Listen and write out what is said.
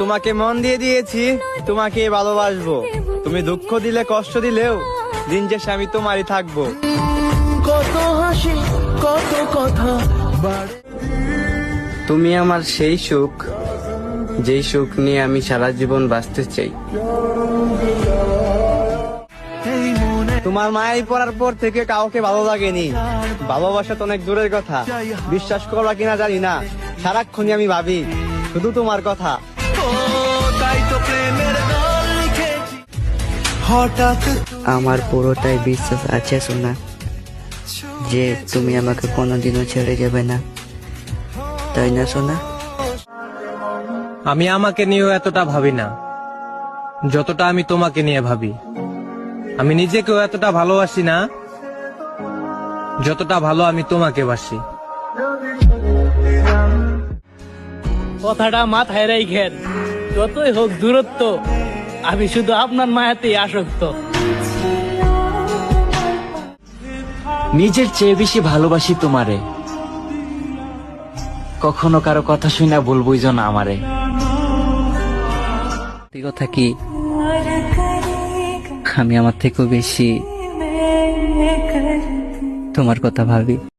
তোমাকে মন দিয়ে দিয়েছি তোমাকে ভালোবাসবো। তুমি দুঃখ দিলে কষ্ট দিলেও দিন শেষে আমি তোমারই থাকব। কত হাসি কত কথা তুমি আমার সেই সুখ যেই সুখ নিয়ে আমি সারা জীবন বাঁচতে চাই। তোমার মায়ের পড়ার পর থেকে কাউকে ভালো লাগেনি। ভালোবাসা তো অনেক দূরের কথা। বিশ্বাস করবা কিনা জানি না। সারাক্ষণই আমি ভাবি শুধু তোমার কথা। ও তাই তো প্রেমের গান লিখেছি। হঠাৎ আমার পুরোটাই বিশ্বাস আছে সোনা যে তুমি আমাকে কোনোদিনও ছেড়ে যাবে না। তাই না সোনা? আমি আমাকে নিয়েও এতটা ভাবি না যতটা আমি তোমাকে নিয়ে ভাবি। আমি নিজেকেও এতটা ভালোবাসি না যতটা ভালো আমি তোমাকে বাসি। কথাটা মাথায় রাখেন যতই হোক দূরত্ব আমি শুধু আপনার মায়াতেই আসক্ত। নিজের চেয়ে বেশি ভালোবাসি তোমারে। কখনো কারও কথা শুনে বলবই না আমারে। সত্যি কথা কি? আমি আমার থেকেও বেশি তোমার কথা ভাবি।